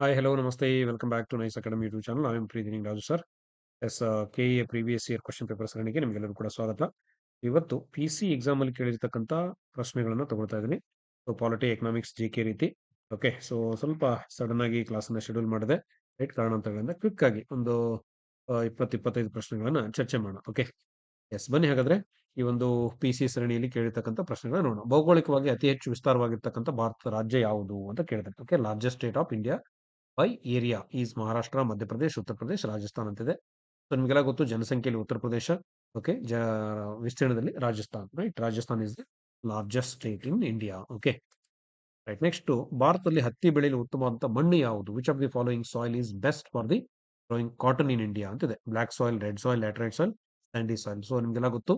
Hi, hello, ನಮಸ್ತೆ. Welcome back to Nice Academy YouTube channel. I'm ಪ್ರೀತಿನಿಂಗ್ Raju sir. S KA previous year question paper ಸರಣಿಗೆ ನಿಮಗೆಲ್ಲರೂ ಕೂಡ ಸ್ವಾಗತ. ಇವತ್ತು ಪಿ.ಸಿ ಎಕ್ಸಾಮ್ ಅಲ್ಲಿ ಕೇಳಿರ್ತಕ್ಕಂಥ ಪ್ರಶ್ನೆಗಳನ್ನು ತಗೊಳ್ತಾ ಇದ್ದೀನಿ. ಸೊ ಪಾಲಿಟಿ, ಎಕನಾಮಿಕ್ಸ್, ಜಿ.ಕೆ ರೀತಿ. ಓಕೆ. ಸೊ ಸ್ವಲ್ಪ ಸಡನ್ ಆಗಿ ಕ್ಲಾಸನ್ನ ಶೆಡ್ಯೂಲ್ ಮಾಡಿದೆ. ರೈಟ್ ಕಾರಣಾಂತರಗಳಿಂದ ಕ್ವಿಕ್ ಆಗಿ ಒಂದು 20, 25 ಪ್ರಶ್ನೆಗಳನ್ನ ಚರ್ಚೆ ಮಾಡೋಣ. ಓಕೆ. ಎಸ್ ಬನ್ನಿ ಹಾಗಾದ್ರೆ ಈ ಒಂದು ಪಿ.ಸಿ ಸರಣಿಯಲ್ಲಿ ಕೇಳಿರ್ತಕ್ಕಂಥ ಪ್ರಶ್ನೆಗಳನ್ನ ನೋಡೋಣ. ಭೌಗೋಳಿಕವಾಗಿ ಅತಿ ಹೆಚ್ಚು ವಿಸ್ತಾರವಾಗಿರ್ತಕ್ಕಂಥ ಭಾರತದ ರಾಜ್ಯ ಯಾವುದು ಅಂತ ಕೇಳಿದ್ರೆ okay. Largest state of India by area is Maharashtra, Madhya Pradesh, Uttar Pradesh Rajasthan ಅಂತಿದೆ. ಸೊ ನಿಮಗೆಲ್ಲ ಗೊತ್ತು ಜನಸಂಖ್ಯೆಯಲ್ಲಿ ಉತ್ತರ ಪ್ರದೇಶ, ಓಕೆ, ಜ ವಿಸ್ತೀರ್ಣದಲ್ಲಿ Rajasthan, right? Rajasthan is the largest state in India. Okay. Right. Next ಭಾರತದಲ್ಲಿ ಹತ್ತಿ ಬೆಳೆಯಲು ಉತ್ತಮವಾದಂತಹ ಮಣ್ಣು ಯಾವುದು? Which of the following soil is best for the growing cotton in India ಅಂತಿದೆ. Black soil, red soil, laterite soil, sandy soil. So ನಿಮಗೆಲ್ಲ ಗೊತ್ತು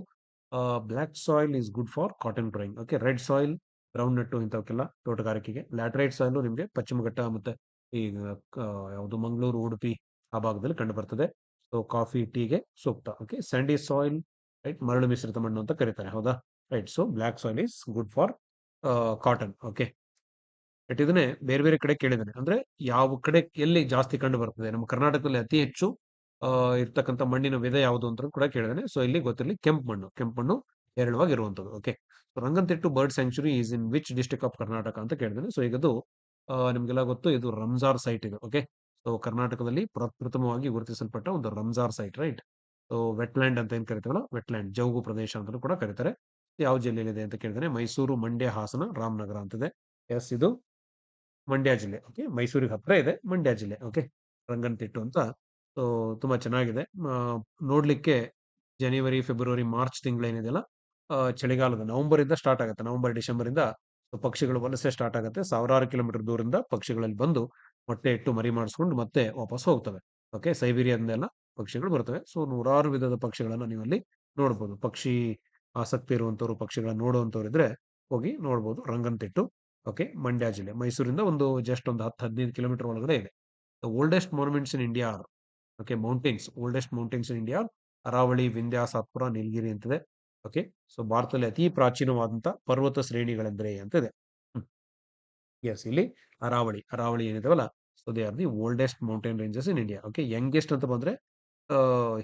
black soil is good for cotton growing. Okay. Red soil groundnut ಇಂಥವಕ್ಕೆಲ್ಲ ತೋಟಗಾರಿಕೆಗೆ. Laterite soil ನಿಮಗೆ ಪಶ್ಚಿಮ ಘಟ್ಟ ಮತ್ತೆ ಈಗ ಯಾವುದು ಮಂಗಳೂರು, ಉಡುಪಿ ಆ ಭಾಗದಲ್ಲಿ ಕಂಡು ಬರ್ತದೆ. ಸೊ ಕಾಫಿ, ಟೀಗೆ ಸೂಕ್ತ. ಓಕೆ. ಸ್ಯಾಂಡಿ ಸಾಯಿಲ್ ರೈಟ್ ಮರಳು ಮಿಶ್ರಿತ ಮಣ್ಣು ಅಂತ ಕರೀತಾರೆ. ಹೌದಾ? Right. So black soil is good for cotton. Okay. But ಇದನ್ನೇ ಬೇರೆ ಬೇರೆ ಕಡೆ ಕೇಳಿದ್ದಾನೆ. ಅಂದ್ರೆ ಯಾವ ಕಡೆ ಎಲ್ಲಿ ಜಾಸ್ತಿ ಕಂಡು ಬರ್ತದೆ? ನಮ್ಮ ಕರ್ನಾಟಕದಲ್ಲಿ ಅತಿ ಹೆಚ್ಚು ಇರ್ತಕ್ಕಂಥ ಮಣ್ಣಿನ ವಿಧ ಯಾವುದು ಅಂತ ಕೂಡ ಕೇಳಿದಾನೆ ಸೊ ಇಲ್ಲಿ ಗೊತ್ತಿರಲಿ ಕೆಂಪು ಮಣ್ಣು. ಕೆಂಪು ಮಣ್ಣು ಹೇರಳವಾಗಿರುವಂಥದ್ದು. Okay. Ranganathittu bird sanctuary is in which district of Karnataka ಅಂತ ಕೇಳಿದಾನೆ ಸೊ ಈಗ ಅದು ಆ, ನಿಮ್ಗೆಲ್ಲ ಗೊತ್ತು ಇದು ರಂಜಾರ್ ಸೈಟ್ ಇದು. ಓಕೆ. ಸೊ ಕರ್ನಾಟಕದಲ್ಲಿ ಪ್ರಪ್ರಥಮವಾಗಿ ಗುರುತಿಸಲ್ಪಟ್ಟ ಒಂದು Ramsar site right. So wetland ಅಂತ ಏನ್ ಕರಿತೀವಲ್ಲ ವೆಟ್ಲ್ಯಾಂಡ್ ಜೌಗು ಪ್ರದೇಶ ಅಂತಲೂ ಕೂಡ ಕರೀತಾರೆ. ಯಾವ ಜಿಲ್ಲೆಯಲ್ಲಿದೆ ಅಂತ ಕೇಳಿದ್ರೆ ಮೈಸೂರು, ಮಂಡ್ಯ, ಹಾಸನ, ರಾಮನಗರ ಅಂತಿದೆ. ಎಸ್ ಇದು ಮಂಡ್ಯ ಜಿಲ್ಲೆ. ಓಕೆ. ಮೈಸೂರಿಗೆ ಹತ್ರ ಇದೆ ಮಂಡ್ಯ ಜಿಲ್ಲೆ. ಓಕೆ. ರಂಗನತಿಟ್ಟು ಅಂತ. ಸೊ ತುಂಬಾ ಚೆನ್ನಾಗಿದೆ. ನೋಡ್ಲಿಕ್ಕೆ ಜನವರಿ, ಫೆಬ್ರವರಿ, ಮಾರ್ಚ್ ತಿಂಗಳೇನಿದೆಯಲ್ಲ ಚಳಿಗಾಲದ ನವೆಂಬರ್ ಇಂದ ಸ್ಟಾರ್ಟ್ ಆಗುತ್ತೆ. ನವೆಂಬರ್, ಡಿಸೆಂಬರ್ ಇಂದ ಪಕ್ಷಿಗಳು ವಲಸೆ ಸ್ಟಾರ್ಟ್ ಆಗುತ್ತೆ. ಸಾವಿರಾರು ಕಿಲೋಮೀಟರ್ ದೂರದಿಂದ ಪಕ್ಷಿಗಳಲ್ಲಿ ಬಂದು ಮೊಟ್ಟೆ ಇಟ್ಟು ಮರಿ ಮಾಡಿಸ್ಕೊಂಡು ಮತ್ತೆ ವಾಪಸ್ ಹೋಗ್ತವೆ. ಓಕೆ. ಸೈಬೀರಿಯಾದಿಂದೆಲ್ಲ ಪಕ್ಷಿಗಳು ಬರ್ತವೆ. ಸೊ ನೂರಾರು ವಿಧದ ಪಕ್ಷಿಗಳನ್ನ ನೀವು ಅಲ್ಲಿ ನೋಡ್ಬೋದು. ಪಕ್ಷಿ ಆಸಕ್ತಿ ಇರುವಂತವ್ರು ಪಕ್ಷಿಗಳನ್ನ ನೋಡುವಂತವ್ರು ಇದ್ರೆ ಹೋಗಿ ನೋಡ್ಬೋದು. ರಂಗನತಿಟ್ಟು ಓಕೆ. ಮಂಡ್ಯ ಜಿಲ್ಲೆ. ಮೈಸೂರಿಂದ ಒಂದು ಜಸ್ಟ್ ಒಂದು 10, 15 ಕಿಲೋಮೀಟರ್ ಒಳಗಡೆ ಇದೆ. The oldest monuments in India okay mountains oldest mountains in India Aravalli, Vindhya, Satpura, Nilgiri ಅಂತಿದೆ. ಓಕೆ. ಸೊ, ಭಾರತದಲ್ಲಿ ಅತಿ ಪ್ರಾಚೀನವಾದಂತಹ ಪರ್ವತ ಶ್ರೇಣಿಗಳೆಂದರೆ ಅಂತ ಇದೆ ಎಸ್ ಇಲ್ಲಿ Aravalli Aravalli ಏನಿದಾವಲ್ಲ, so they are the oldest mountain ranges in India. Okay. Youngest ಅಂತ ಬಂದ್ರೆ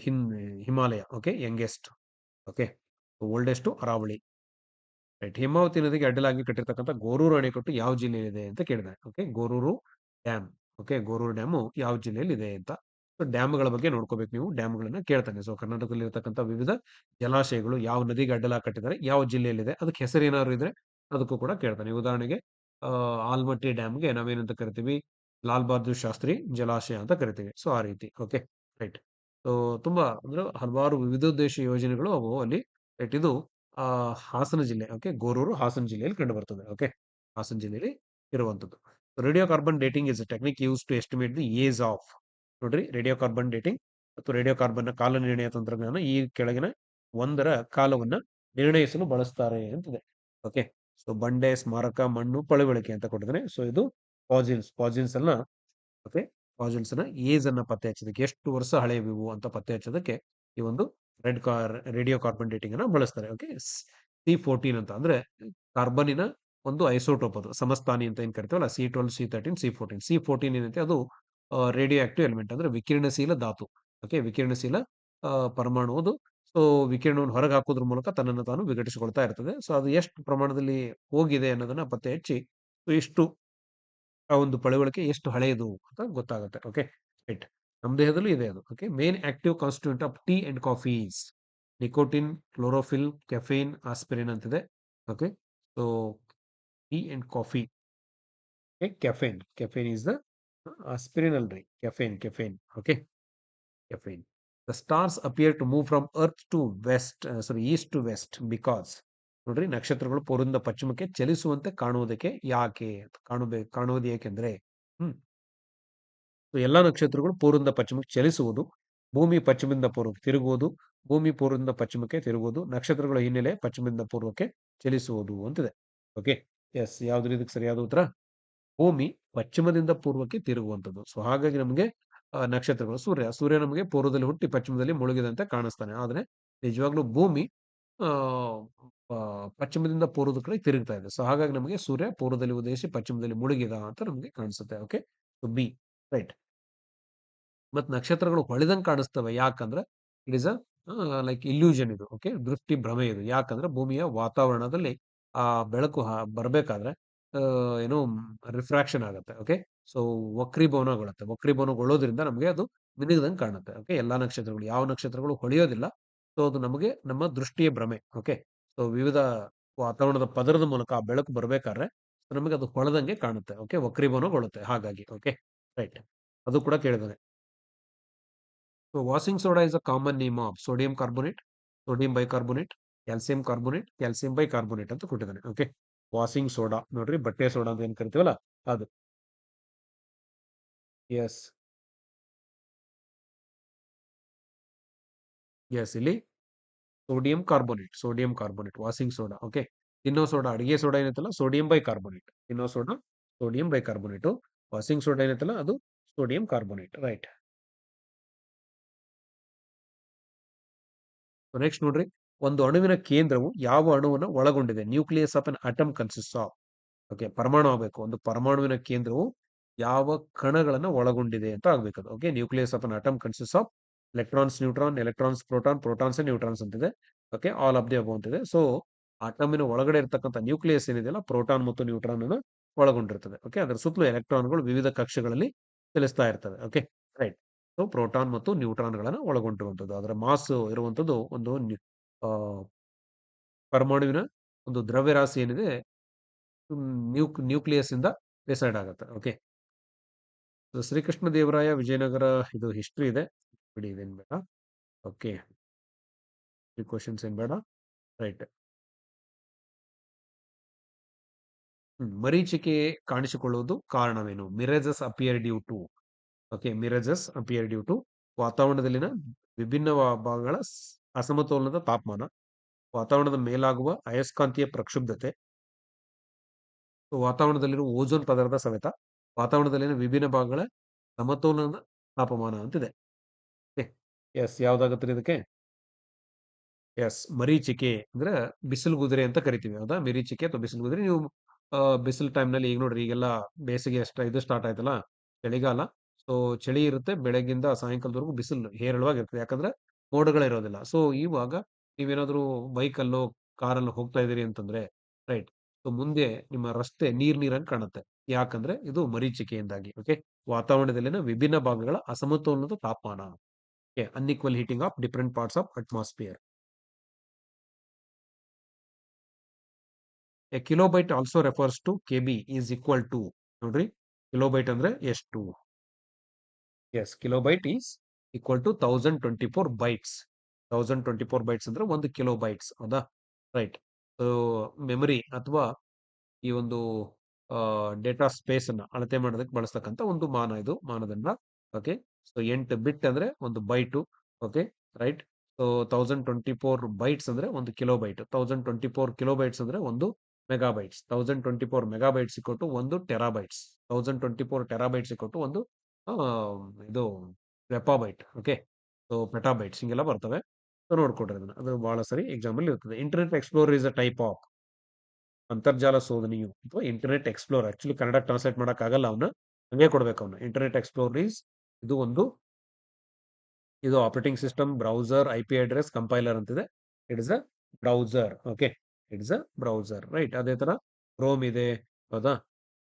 ಹಿನ್ Himalaya. Okay. Youngest. Okay. Oldest Aravalli. Right. Hemavati ನದಿಗೆ ಅಡ್ಡಲಾಗಿ ಕಟ್ಟಿರ್ತಕ್ಕಂಥ ಗೋರೂರು ಅಣೆಕಟ್ಟು ಯಾವ ಜಿಲ್ಲೆಯಲ್ಲಿದೆ ಅಂತ ಕೇಳಿದೆ okay. Goruru dam. Okay. Goruru dam ಯಾವ ಜಿಲ್ಲೆಯಲ್ಲಿ ಇದೆ ಅಂತ. ಸೊ ಡ್ಯಾಮ್‌ಗಳ ಬಗ್ಗೆ ನೋಡ್ಕೋಬೇಕು ನೀವು. ಡ್ಯಾಮ್‌ಗಳನ್ನ ಕೇಳ್ತಾನೆ. ಸೊ ಕರ್ನಾಟಕದಲ್ಲಿ ಇರತಕ್ಕಂಥ ವಿವಿಧ ಜಲಾಶಯಗಳು ಯಾವ ನದಿಗೆ ಅಡ್ಡಲಾಗಿ ಕಟ್ಟಿದ್ದಾರೆ, ಯಾವ ಜಿಲ್ಲೆಯಲ್ಲಿದೆ, ಅದಕ್ಕೆ ಹೆಸರು ಏನಾದ್ರು ಇದ್ರೆ ಅದಕ್ಕೂ ಕೂಡ ಕೇಳ್ತಾನೆ. ಉದಾಹರಣೆಗೆ ಆಲ್ಮಟ್ಟಿ ಡ್ಯಾಮ್‌ಗೆ ನಾವೇನಂತ ಕರಿತೀವಿ? ಲಾಲ್ ಬಹದ್ದೂರ್ ಶಾಸ್ತ್ರಿ ಜಲಾಶಯ ಅಂತ ಕರಿತೀವಿ. ಸೊ ಆ ರೀತಿ. ಓಕೆ. ರೈಟ್. ಸೊ ತುಂಬಾ ಅಂದ್ರೆ ಹಲವಾರು ವಿವಿಧ ಉದ್ದೇಶ ಯೋಜನೆಗಳು ಅವು ಅಲ್ಲಿ. ರೈಟ್. ಇದು ಹಾಸನ ಜಿಲ್ಲೆ. ಓಕೆ. ಗೋರೂರು ಹಾಸನ ಜಿಲ್ಲೆಯಲ್ಲಿ ಕಂಡು ಬರ್ತದೆ. ಓಕೆ. ಹಾಸನ ಜಿಲ್ಲೆಯಲ್ಲಿ ಇರುವಂತದ್ದು. Radio carbon dating is technique use to estimate the age of ನೋಡ್ರಿ ರೇಡಿಯೋ ಕಾರ್ಬನ್ ಡೇಟಿಂಗ್ ಮತ್ತು ರೇಡಿಯೋ ಕಾರ್ಬನ್ ಕಾಲ ನಿರ್ಣಯ ತಂತ್ರಜ್ಞಾನ ಈ ಕೆಳಗಿನ ಒಂದರ ಕಾಲವನ್ನ ನಿರ್ಣಯಿಸಲು ಬಳಸ್ತಾರೆ ಅಂತಿದೆ. ಓಕೆ. ಸೊ ಬಂಡೆ, ಸ್ಮಾರಕ, ಮಣ್ಣು, ಪಳವಳಿಕೆ ಅಂತ ಕೊಟ್ಟಿದ್ದಾನೆ. ಸೊ ಇದು ಫಾಸಿಲ್ಸ್. ಫಾಸಿಲ್ಸ್ ಅನ್ನ ಓಕೆ. ಫಾಸಿಲ್ಸ್ನ ಏಜ್ ಅನ್ನ ಪತ್ತೆ ಹಚ್ಚೋದಕ್ಕೆ ಎಷ್ಟು ವರ್ಷ ಹಳೆಯವಿವು ಅಂತ ಪತ್ತೆ ಹಚ್ಚೋದಕ್ಕೆ ಈ ಒಂದು red car radio carbon dating ಅನ್ನ ಬಳಸ್ತಾರೆ. ಓಕೆ. ಸಿ ಫೋರ್ಟೀನ್ ಅಂತ ಅಂದ್ರೆ ಕಾರ್ಬನಿನ ಒಂದು ಐಸೋಟೋಪ್ ಅದು ಸಮಸ್ಥಾನಿ ಅಂತ ಏನ್ ಕರಿತೀವಲ್ಲ C twelve, C thirteen, C fourteen. C fourteen ಏನೈತೆ ಅದು ರೇಡಿಯೋ ಆಕ್ಟಿವ್ ಎಲಿಮೆಂಟ್ ಅಂದ್ರೆ ವಿಕಿರಣಶೀಲ ಧಾತು. ಓಕೆ. ವಿಕಿರಣಶೀಲ ಪರಮಾಣುವುದು ಪರಮಾಣು ಅದು ಸೊ ವಿಕಿರಣವನ್ನು ಹೊರಗೆ ಹಾಕೋದ್ರ ಮೂಲಕ ತನ್ನನ್ನು ತಾನು ವಿಘಟಿಸಿಕೊಳ್ತಾ ಇರ್ತದೆ. ಸೊ ಅದು ಎಷ್ಟು ಪ್ರಮಾಣದಲ್ಲಿ ಹೋಗಿದೆ ಅನ್ನೋದನ್ನ ಪತ್ತೆ ಹಚ್ಚಿ ಸೊ ಇಷ್ಟು ಆ ಒಂದು ಪಳವಳಿಕೆ ಎಷ್ಟು ಹಳೆಯದು ಅಂತ ಗೊತ್ತಾಗುತ್ತೆ. ಓಕೆ. ರೈಟ್. ನಮ್ಮ ದೇಹದಲ್ಲೂ ಇದೆ ಅದು. Okay. Main active constituent of tea and coffees nicotine, chlorophyll, caffeine, aspirin ಅಂತಿದೆ. Okay. So tea and coffee okay. Caffeine. Caffeine is the aspirin alright. Caffeine caffeine. Okay. Caffeine. The stars appear to move from earth to west sorry east to west because ನೋಡ್ರಿ, ನಕ್ಷತ್ರಗಳು ಪೂರ್ವದಿಂದ ಪಶ್ಚಿಮಕ್ಕೆ ಚಲಿಸುವಂತೆ ಕಾಣುವುದಕ್ಕೆ ಯಾಕೆ ಕಾಣಬೇಕು ಕಾಣುವುದು ಏಕೆಂದ್ರೆ, ಹ್ಮ್ ಎಲ್ಲಾ ನಕ್ಷತ್ರಗಳು ಪೂರ್ವದಿಂದ ಪಶ್ಚಿಮಕ್ಕೆ ಚಲಿಸುವುದು, ಭೂಮಿ ಪಶ್ಚಿಮದಿಂದ ಪೂರ್ವಕ್ಕೆ ತಿರುಗುವುದು, ಭೂಮಿ ಪೂರ್ವದಿಂದ ಪಶ್ಚಿಮಕ್ಕೆ ತಿರುಗುವುದು, ನಕ್ಷತ್ರಗಳ ಹಿನ್ನೆಲೆ ಪಶ್ಚಿಮದಿಂದ ಪೂರ್ವಕ್ಕೆ ಚಲಿಸುವುದು ಅಂತಿದೆ ಓಕೆ ಎಸ್ ಯಾವ್ದು ಇದಕ್ಕೆ ಸರಿಯಾದ ಉತ್ತರ ಭೂಮಿ ಪಶ್ಚಿಮದಿಂದ ಪೂರ್ವಕ್ಕೆ ತಿರುಗುವಂಥದ್ದು. ಸೊ ಹಾಗಾಗಿ ನಮಗೆ ನಕ್ಷತ್ರಗಳು, ಸೂರ್ಯ ಸೂರ್ಯ ನಮಗೆ ಪೂರ್ವದಲ್ಲಿ ಹುಟ್ಟಿ ಪಶ್ಚಿಮದಲ್ಲಿ ಮುಳುಗಿದಂತೆ ಕಾಣಿಸ್ತಾನೆ. ಆದ್ರೆ, ನಿಜವಾಗ್ಲೂ ಭೂಮಿ ಪಶ್ಚಿಮದಿಂದ ಪೂರ್ವದ ಕಡೆ ತಿರುಗ್ತಾ ಇದೆ. ಸೊ ಹಾಗಾಗಿ ನಮಗೆ ಸೂರ್ಯ ಪೂರ್ವದಲ್ಲಿ ಉದಯಿಸಿ ಪಶ್ಚಿಮದಲ್ಲಿ ಮುಳುಗಿದ ಅಂತ ನಮಗೆ ಕಾಣಿಸುತ್ತೆ. ಓಕೆ ಸೊ ಬಿ ರೈಟ್ ಮತ್ ನಕ್ಷತ್ರಗಳು ಹೊಳೆದಂಗೆ ಕಾಣಿಸ್ತವೆ. ಯಾಕಂದ್ರೆ it is a like illusion ಇದು. ಓಕೆ ದೃಷ್ಟಿ ಭ್ರಮೆ ಇದು. ಯಾಕಂದ್ರೆ ಭೂಮಿಯ ವಾತಾವರಣದಲ್ಲಿ, ಆ, ಬೆಳಕು ಬರಬೇಕಾದ್ರೆ ಏನು ರಿಫ್ರಾಕ್ಷನ್ ಆಗುತ್ತೆ, ಓಕೆ? ಸೊ ವಕ್ರೀಭವನಗೊಳ್ಳುತ್ತೆ ವಕ್ರೀಭವನಗೊಳ್ಳೋದ್ರಿಂದ ನಮಗೆ ಅದು ಮಿನುಗದಂಗೆ ಕಾಣುತ್ತೆ, ಓಕೆ? ಎಲ್ಲಾ ನಕ್ಷತ್ರಗಳು, ಯಾವ ನಕ್ಷತ್ರಗಳು ಹೊಳೆಯೋದಿಲ್ಲ. ಸೊ, ಅದು ನಮಗೆ ನಮ್ಮ ದೃಷ್ಟಿಯ ಭ್ರಮೆ, ಓಕೆ? ಸೊ, ವಿವಿಧ ವಾತಾವರಣದ ಪದರದ ಮೂಲಕ ಆ ಬೆಳಕು ಬರಬೇಕಾದ್ರೆ ನಮಗೆ ಅದು ಹೊಳೆದಂಗೆ ಕಾಣುತ್ತೆ, ಓಕೆ? ವಕ್ರೀಭವನಗೊಳ್ಳುತ್ತೆ ಹಾಗಾಗಿ, ಓಕೆ? ರೈಟ್. ಅದು ಕೂಡ ಕೇಳಿದಾನೆ so washing soda is a common name of sodium carbonate sodium bicarbonate calcium carbonate calcium bicarbonate ಅಂತ ಕೊಟ್ಟಿದ್ದಾನೆ, ಓಕೆ? ವಾಷಿಂಗ್ ಸೋಡಾ ನೋಡ್ರಿ ಬಟ್ಟೆ ಸೋಡಾ ಅಂತ ಏನ್ ಕರಿತೀವಲ್ಲ ಅದು. ಎಸ್ ಎಸ್ ಇಲ್ಲಿ sodium carbonate sodium carbonate washing soda okay ತಿನ್ನೋ ಸೋಡಾ, ಅಡಿಗೆ ಸೋಡಾ ಏನೈತಲ್ಲ ಸೋಡಿಯಂ ಬೈಕಾರ್ಬೋನೇಟ್ ತಿನ್ನೋ soda sodium bi carbonate washing soda ಏನೈತಲ್ಲ, ಅದು ಸೋಡಿಯಂ ಕಾರ್ಬೋನೇಟ್ ರೈಟ್ ನೆಕ್ಸ್ಟ್ ನೋಡ್ರಿ. ಒಂದು ಅಣುವಿನ ಕೇಂದ್ರವು ಯಾವ ಅಣುವನ್ನು ಒಳಗೊಂಡಿದೆ? Nucleus of an atom consist of. Okay, ಪರಮಾಣು ಆಗಬೇಕು. ಒಂದು ಪರಮಾಣುವಿನ ಕೇಂದ್ರವು ಯಾವ ಕಣಗಳನ್ನು ಒಳಗೊಂಡಿದೆ ಅಂತ ಆಗ್ಬೇಕು okay, nucleus of an atom consist of. Electrons, neutron, electrons, proton, protons, neutrons ಅಂತಿದೆ. Okay, all of the above ಅಂತಿದೆ. ಸೊ ಅಟಮಿನ ಒಳಗಡೆ ಇರತಕ್ಕಂಥ ನ್ಯೂಕ್ಲಿಯಸ್ ಏನಿದೆಯಲ್ಲ, ಪ್ರೋಟಾನ್ ಮತ್ತು ನ್ಯೂಟ್ರಾನ್ ಅನ್ನು ಒಳಗೊಂಡಿರ್ತದೆ. ಓಕೆ, ಅದರ ಸುತ್ತಲೂ ಎಲೆಕ್ಟ್ರಾನ್ಗಳು ವಿವಿಧ ಕಕ್ಷೆಗಳಲ್ಲಿ ಚಲಿಸ್ತಾ ಇರ್ತದೆ ಓಕೆ, ರೈಟ್. ಸೊ, ಪ್ರೋಟಾನ್ ಮತ್ತು ನ್ಯೂಟ್ರಾನ್ಗಳನ್ನು ಒಳಗೊಂಡಿರುವಂಥದ್ದು. ಅದರ ಮಾಸ್ ಇರುವಂಥದ್ದು ಒಂದು ಪರಮಾಣುವಿನ ಒಂದು ದ್ರವ್ಯರಾಶಿ ಏನಿದೆ ನ್ಯೂ ನ್ಯೂಕ್ಲಿಯಸ್ ಇಂದ ಡಿಸೈಡ್ ಆಗುತ್ತೆ. ಓಕೆ. ಶ್ರೀಕೃಷ್ಣ ದೇವರಾಯ ವಿಜಯನಗರ, ಇದು ಹಿಸ್ಟ್ರಿ ಇದೆ. ಬಿಡಿ, ಇದೇನು ಬೇಡ. ಓಕೆ. ಈ ಕ್ವಶನ್ಸ್ ಏನ್ ಬೇಡ. ರೈಟ್. ಮರೀಚಿಕೆ ಕಾಣಿಸಿಕೊಳ್ಳುವುದು ಕಾರಣವೇನು? Mirages appear due to. Okay, mirages appear due to ವಾತಾವರಣದಲ್ಲಿನ ವಿಭಿನ್ನ ಭಾಗಗಳ ಅಸಮತೋಲನದ ತಾಪಮಾನ, ವಾತಾವರಣದ ಮೇಲಾಗುವ ಅಯಸ್ಕಾಂತೀಯ ಪ್ರಕ್ಷುಬ್ಧತೆ, ವಾತಾವರಣದಲ್ಲಿರುವ ಓಜೋನ್ ಪದರದ ಸವೆತ ವಾತಾವರಣದಲ್ಲಿನ ವಿಭಿನ್ನ ಭಾಗಗಳ ಸಮತೋಲನದ ತಾಪಮಾನ ಅಂತಿದೆ. ಎಸ್ ಯಾವ್ದಾಗತ್ತೆ ಇದಕ್ಕೆ? ಎಸ್ ಮರೀಚಿಕೆ ಅಂದ್ರೆ ಬಿಸಿಲು ಗುದಿರೆ ಅಂತ ಕರಿತೀವಿ. ಹೌದಾ? ಮರೀಚಿಕೆ ಅಥವಾ ಬಿಸಿಲು ಗುದಿರೆ ನೀವು ಬಿಸಿಲು ಟೈಮ್ನಲ್ಲಿ ಈಗ ನೋಡ್ರಿ ಈಗೆಲ್ಲ ಬೇಸಿಗೆ ಅಷ್ಟ ಇದು ಸ್ಟಾರ್ಟ್ ಆಯ್ತಲ್ಲ, ಚಳಿಗಾಲ. ಸೊ ಚಳಿ ಇರುತ್ತೆ, ಬೆಳಗ್ಗಿಂದ ಸಾಯಂಕಾಲದವರೆಗೂ ಬಿಸಿಲು ಹೇರಳವಾಗಿರ್ತದೆ. ಯಾಕಂದ್ರೆ ಮೋಡಗಳಿರೋದಿಲ್ಲ ಸೊ, ಇವಾಗ ನೀವೇನಾದರೂ ಬೈಕಲ್ಲೋ, ಕಾರಲ್ಲೋ ಹೋಗ್ತಾ ಇದೀರಿ ಅಂತಂದ್ರೆ, ರೈಟ್. ಸೊ, ಮುಂದೆ ನಿಮ್ಮ ರಸ್ತೆ ನೀರ್ ನೀರಂಗ್ ಕಾಣುತ್ತೆ. ಯಾಕಂದ್ರೆ ಇದು ಮರೀಚಿಕೆಯಿಂದಾಗಿ, ಓಕೆ? ವಾತಾವರಣದಲ್ಲಿನ ವಿಭಿನ್ನ ಭಾಗಗಳ ಅಸಮತೋಲನದ ತಾಪಮಾನ. Unequal heating of different parts of atmosphere a kilobyte also refers to K B is equal to ನೋಡ್ರಿ? ಕಿಲೋಬೈಟ್ ಅಂದ್ರೆ ಎಷ್ಟು? Yes kilobyte is equal to thousand twenty four bytes thousand twenty four bytes ಅಂದ್ರೆ ಒಂದು kilo bytes ಹೌದಾ? Right so memory ಅಥವಾ ಈ ಒಂದು data space ಅನ್ನ ಅಳತೆ ಮಾಡೋದಕ್ಕೆ ಬಳಸ್ತಕ್ಕಂಥ ಒಂದು ಮಾನ ಇದು, ಮಾನದಂಡ. ಓಕೆ ಸೊ ಎಂಟು ಬಿಟ್ ಅಂದ್ರೆ ಒಂದು byte okay right so thousand twenty four bytes ಅಂದ್ರೆ ಒಂದು kilo byte thousand twenty four kilo bytes ಅಂದ್ರೆ ಒಂದು megabytes thousand twenty four megabytes ಇಕ್ಕೊಟ್ಟು ಒಂದು terabytes thousand twenty four terabytes ಇಕ್ಕೊಟ್ಟು ಒಂದು ಇದು ವೆಪಾಬೈಟ್ ಓಕೆ ಸೊ ಪೆಟಾಬೈಟ್ಸ್ ಹಿಂಗೆಲ್ಲ ಬರ್ತವೆ. ಸೊ ನೋಡ್ಕೊಡ್ರಿ ಅದನ್ನ. ಅದು ಭಾಳ ಸರಿ ಎಕ್ಸಾಮ್ ಅಲ್ಲಿ ಇರ್ತದೆ. Internet explore is a type of ಅಂತರ್ಜಾಲ ಶೋಧನೆಯು ಅಥವಾ internet explore actually Kannada translate ಮಾಡಕ್ ಆಗಲ್ಲ ಅವನ್ನ ಹಂಗೆ ಕೊಡ್ಬೇಕು ಅವನ್ನ ಇಂಟರ್ನೆಟ್ ಎಕ್ಸ್ಪ್ಲೋರ್ ಈಸ್ ಇದು ಒಂದು ಇದು operating system browser I P address compiler ಅಂತಿದೆ. It is a browser okay it's a browser right ಅದೇ ತರ ಕ್ರೋಮ್ ಇದೆ, ಹೌದಾ?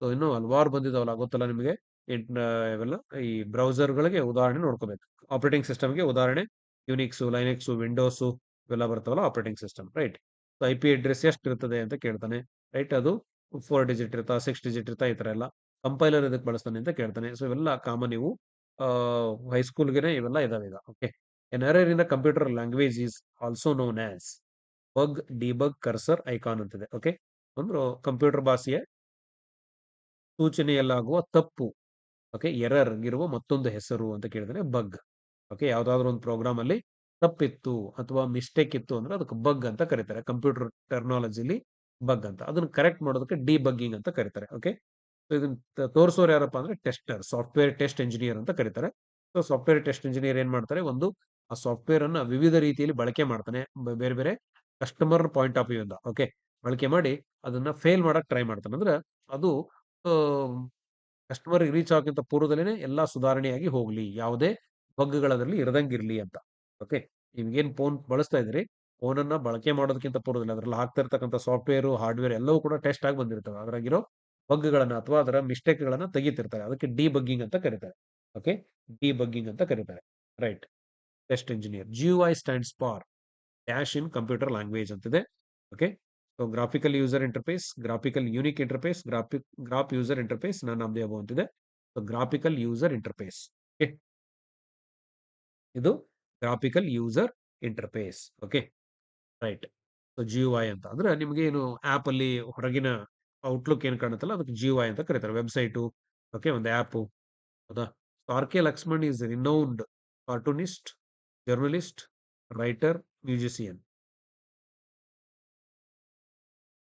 ಸೊ ಇನ್ನು ಹಲವಾರು ಬಂದಿದಾವಲ್ಲ, ಗೊತ್ತಲ್ಲ ನಿಮಗೆ? ಇವೆಲ್ಲ ಈ ಬ್ರೌಸರ್ಗಳಿಗೆ ಉದಾಹರಣೆ ನೋಡ್ಕೋಬೇಕು. ಆಪರೇಟಿಂಗ್ ಸಿಸ್ಟಮ್ಗೆ ಉದಾಹರಣೆ ಯುನಿಕ್ಸು, ಲೈನಿಕ್ಸು, ವಿಂಡೋಸು ಇವೆಲ್ಲ ಬರ್ತಾವಲ್ಲ operating system, right? So, I P address ಎಷ್ಟು ಇರ್ತದೆ ಅಂತ ಕೇಳ್ತಾನೆ, ರೈಟ್? ಅದು ಫೋರ್ ಡಿಜಿಟ್ ಇರ್ತಾ ಸಿಕ್ಸ್ ಡಿಜಿಟ್ ಇರ್ತಾ ಈ ಥರ ಎಲ್ಲ ಕಂಪೈಲರ್ ಇದಕ್ಕೆ ಬಳಸ್ತಾನೆ ಅಂತ ಕೇಳ್ತಾನೆ. ಸೊ, ಇವೆಲ್ಲ ಕಾಮನ್ ಇವು ಹೈಸ್ಕೂಲ್ಗೆನೆ ಇವೆಲ್ಲ ಇದಾವೆ ಈಗ, okay? An error in computer language is also known as bug debug cursor icon ಅಂತಿದೆ, ಓಕೆ? ಅಂದ್ರೆ ಕಂಪ್ಯೂಟರ್ ಭಾಷೆಯ ಸೂಚನೆಯಲ್ಲಾಗುವ ತಪ್ಪು ಓಕೆ ಎರರ್ ಇರುವ ಮತ್ತೊಂದು ಹೆಸರು ಅಂತ ಕೇಳಿದ್ರೆ ಬಗ್. ಓಕೆ, ಯಾವ್ದಾದ್ರು ಒಂದು ಪ್ರೋಗ್ರಾಮ್ ಅಲ್ಲಿ ತಪ್ಪಿತ್ತು ಅಥವಾ ಮಿಸ್ಟೇಕ್ ಇತ್ತು ಅಂದ್ರೆ ಅದಕ್ಕೆ ಬಗ್ ಅಂತ ಕರೀತಾರೆ. ಕಂಪ್ಯೂಟರ್ ಟೆರ್ನಾಲಜಿಲಿ ಬಗ್ ಅಂತ. ಅದನ್ನ ಕರೆಕ್ಟ್ ಮಾಡೋದಕ್ಕೆ ಡಿ ಬಗ್ಗಿಂಗ್ ಅಂತ ಕರೀತಾರೆ. ಓಕೆ ಇದನ್ನ ತೋರಿಸೋರು ಯಾರಪ್ಪ ಅಂದ್ರೆ ಟೆಸ್ಟರ್, ಸಾಫ್ಟ್ವೇರ್ ಟೆಸ್ಟ್ ಇಂಜಿನಿಯರ್ ಅಂತ ಕರೀತಾರೆ. ಸೊ ಸಾಫ್ಟ್ವೇರ್ ಟೆಸ್ಟ್ ಇಂಜಿನಿಯರ್ ಏನ್ ಮಾಡ್ತಾರೆ ಒಂದು ಆ ಸಾಫ್ಟ್ವೇರ್ ಅನ್ನ ವಿವಿಧ ರೀತಿಯಲ್ಲಿ ಬಳಕೆ ಮಾಡ್ತಾನೆ. ಬೇರೆ ಬೇರೆ ಕಸ್ಟಮರ್ ಪಾಯಿಂಟ್ ಆಫ್ ವ್ಯೂ ಇಂದ. ಓಕೆ, ಬಳಕೆ ಮಾಡಿ ಅದನ್ನ ಫೇಲ್ ಮಾಡಕ್ ಟ್ರೈ ಮಾಡ್ತಾನೆ. ಅಂದ್ರೆ ಅದು ಕಸ್ಟಮರ್ ರೀಚ್ ಆಗೋಕ್ಕಿಂತ ಪೂರ್ವದಲ್ಲೇ ಎಲ್ಲ ಸುಧಾರಣೆಯಾಗಿ ಹೋಗಲಿ. ಯಾವುದೇ ಬಗ್‌ಗಳು ಇರದಂಗಿರಲಿ ಅಂತ. ಓಕೆ ನಿಮ್ಗೇನು ಫೋನ್ ಬಳಸ್ತಾ ಇದ್ರಿ ಫೋನನ್ನು ಬಳಕೆ ಮಾಡೋದಕ್ಕಿಂತ ಪೂರ್ವದಲ್ಲಿ ಅದರಲ್ಲಿ ಹಾಕ್ತಾ ಇರ್ತಕ್ಕಂಥ ಸಾಫ್ಟ್ವೇರ್ ಹಾರ್ಡ್ವೇರ್ ಎಲ್ಲವೂ ಕೂಡ ಟೆಸ್ಟ್ ಆಗಿ ಬಂದಿರ್ತವೆ. ಅದರಾಗಿರೋ ಬಗ್ಗಳನ್ನು ಅಥವಾ ಅದರ ಮಿಸ್ಟೇಕ್ಗಳನ್ನು ತೆಗಿತಿರ್ತಾರೆ. ಅದಕ್ಕೆ ಡಿ ಬಗ್ಗಿಂಗ್ ಅಂತ ಕರೀತಾರೆ. ಓಕೆ ಡಿ ಬಗ್ಗಿಂಗ್ ಅಂತ ಕರೀತಾರೆ. Right test engineer G Y stands for dash in computer language ಅಂತಿದೆ. Okay so graphical user interface graphical unique interface graphic graph user interface ನಾನು ನಮ್ದೇ ಅಂತಿದೆ. So graphical user interface okay ಇದು graphical user interface okay right so G Y ಅಂತ. ಅಂದ್ರೆ ನಿಮಗೆ ಏನು app ಅಲ್ಲಿ ಹೊರಗಿನ ಔಟ್ಲುಕ್ ಏನ್ ಕಾಣುತ್ತಲ್ಲ, ಅದಕ್ಕೆ ಜಿ ವೈ ಅಂತ ಕರೀತಾರೆ. ವೆಬ್ಸೈಟು ಓಕೆ ಒಂದು ಆ್ಯಪು ಹೌದಾ? R K Laxman is renowned cartoonist journalist writer musician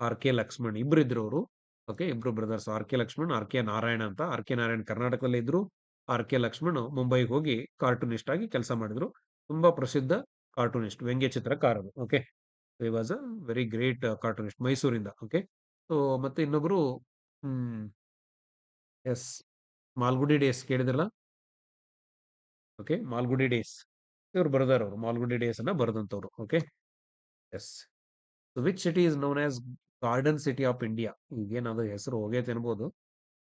R K Laxman ಇಬ್ರು ಇದ್ರು ಅವರು. ಓಕೆ, ಇಬ್ರು brothers R K Laxman, R K Narayana ಅಂತ ಆರ್ ಕೆ ನಾರಾಯಣ್ ಕರ್ನಾಟಕದಲ್ಲಿ ಇದ್ರು. ಆರ್ ಕೆ ಲಕ್ಷ್ಮಣ್ ಮುಂಬೈಗೆ ಹೋಗಿ ಕಾರ್ಟೂನಿಸ್ಟ್ ಆಗಿ ಕೆಲಸ ಮಾಡಿದ್ರು. ತುಂಬಾ ಪ್ರಸಿದ್ಧ ಕಾರ್ಟೂನಿಸ್ಟ್, ವ್ಯಂಗ್ಯ ಚಿತ್ರಕಾರರು. Okay he was a very great cartoonist ಮೈಸೂರಿಂದ. ಓಕೆ ಸೊ ಮತ್ತೆ ಇನ್ನೊಬ್ರು, ಹ್ಮ್, ಎಸ್, ಮಾಲ್ಗುಡಿ ಡೇಸ್ ಕೇಳಿದ್ರಲ್ಲ? Okay, Malgudi days. ಇವ್ರು ಬರೆದಾರ ಅವರು, ಮಾಲ್ಗುಡಿ ಡೇಸ್ ಅನ್ನ ಬರೆದಂತವ್ರು okay, yes which city is known as garden city of India ಈಗೇನಾದ್ರು ಹೆಸರು ಹೋಗೈತೆ ಅನ್ಬೋದು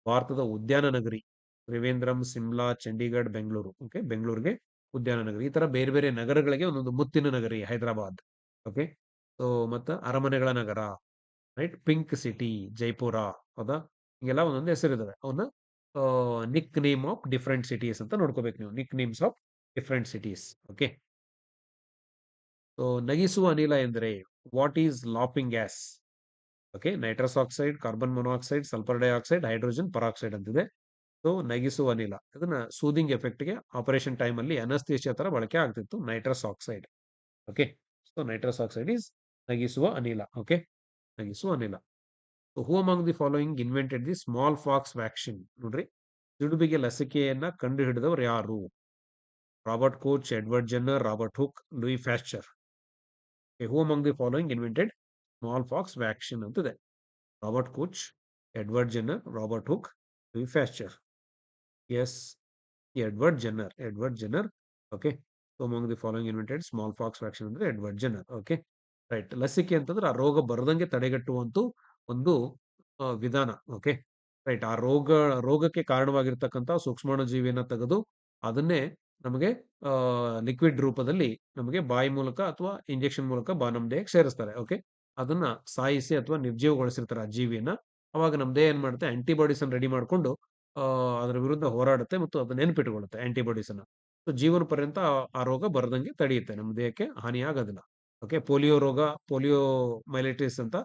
ಭಾರತದ ಉದ್ಯಾನ ನಗರಿ, ತ್ರಿವೇಂದ್ರಂ, ಸಿಮ್ಲಾ ಚಂಡೀಗಢ ಬೆಂಗಳೂರು. ಓಕೆ ಬೆಂಗಳೂರಿಗೆ ಉದ್ಯಾನ ನಗರಿ. ಈ ತರ ಬೇರೆ ಬೇರೆ ನಗರಗಳಿಗೆ ಒಂದೊಂದು ಮುತ್ತಿನ ನಗರಿ, ಹೈದರಾಬಾದ್. ಓಕೆ ಸೊ ಮತ್ತ ಅರಮನೆಗಳ ನಗರ ರೈಟ್ ಪಿಂಕ್ ಸಿಟಿ ಜೈಪುರ ಹೌದಾ? ಹಿಂಗೆಲ್ಲ ಒಂದೊಂದು ಹೆಸರಿದಾವೆ. ಅವನ್ನ Nick name of different cities ಅಂತ ನೋಡ್ಕೋಬೇಕು ನೀವು. Nicknames of different cities okay so ನಗಿಸುವ ಅನಿಲ ಎಂದರೆ what is laughing gas okay nitrous oxide carbon monoxide sulphur dioxide hydrogen peroxide ಅಂತಿದೆ. ಸೊ ನಗಿಸುವ ಅನಿಲ ಅದನ್ನ ಸೂದಿಂಗ್ ಎಫೆಕ್ಟ್ಗೆ ಆಪರೇಷನ್ ಟೈಮ್ ಅಲ್ಲಿ ಅನಸ್ತೇಶಿಯಾ ತರ ಬಳಕೆ ಆಗ್ತಿತ್ತು nitrous oxide okay so nitrous oxide is ನಗಿಸುವ ಅನಿಲ ಓಕೆ ನಗಿಸುವ ಅನಿಲ. Who among the following invented the smallpox vaccine ನೋಡ್ರಿ ಸಿಡುಬಿಗೆ ಲಸಿಕೆಯನ್ನ ಕಂಡು ಹಿಡಿದವರು ಯಾರು Robert Koch Edward Jenner Robert Hooke Louis Pasteur who among the following invented smallpox vaccine ಅಂತಿದೆ Robert Koch Edward Jenner Robert Hooke Pasteur yes Edward Jenner Edward Jenner okay so among the following invented smallpox vaccine ಅಂದ್ರೆ Edward Jenner okay right ಲಸಿಕೆ ಅಂತಂದ್ರೆ ಆ ರೋಗ ಬರದಂಗೆ ತಡೆಗಟ್ಟುವಂತೂ ಒಂದು ವಿಧಾನ okay right ಆ ರೋಗ, ರೋಗಕ್ಕೆ ಕಾರಣವಾಗಿರ್ತಕ್ಕಂಥ ಸೂಕ್ಷ್ಮಾಣು ಜೀವಿಯನ್ನ ತೆಗೆದು ಅದನ್ನೇ ನಮಗೆ ಲಿಕ್ವಿಡ್ ರೂಪದಲ್ಲಿ ನಮಗೆ ಬಾಯಿ ಮೂಲಕ ಅಥವಾ ಇಂಜೆಕ್ಷನ್ ಮೂಲಕ ಬಾ ನಮ್ಮ ದೇಹಕ್ಕೆ ಸೇರಿಸ್ತಾರೆ ಓಕೆ ಅದನ್ನ ಸಾಯಿಸಿ ಅಥವಾ ನಿರ್ಜೀವಗೊಳಿಸಿರ್ತಾರೆ ಆ ಜೀವಿಯನ್ನ. ಅವಾಗ ನಮ್ಮ ದೇಹ ಏನ್ ಮಾಡುತ್ತೆ? ಆಂಟಿಬಾಡೀಸ್ ಅನ್ನು ರೆಡಿ ಮಾಡ್ಕೊಂಡು ಅದರ ವಿರುದ್ಧ ಹೋರಾಡುತ್ತೆ ಮತ್ತು ಅದನ್ನ ನೆನಪಿಟ್ಟುಕೊಳ್ಳುತ್ತೆ ಆಂಟಿಬಾಡೀಸ್ ಅನ್ನ. ಸೊ ಜೀವನ ಪರ್ಯಂತ ಆ ರೋಗ ಬರದಂಗೆ ತಡೆಯುತ್ತೆ. ನಮ್ಮ ದೇಹಕ್ಕೆ ಹಾನಿ ಆಗೋದಿಲ್ಲ ಓಕೆ ಪೋಲಿಯೋ ರೋಗ ಪೋಲಿಯೋ ಮೈಲೈಟಿಸ್ ಅಂತ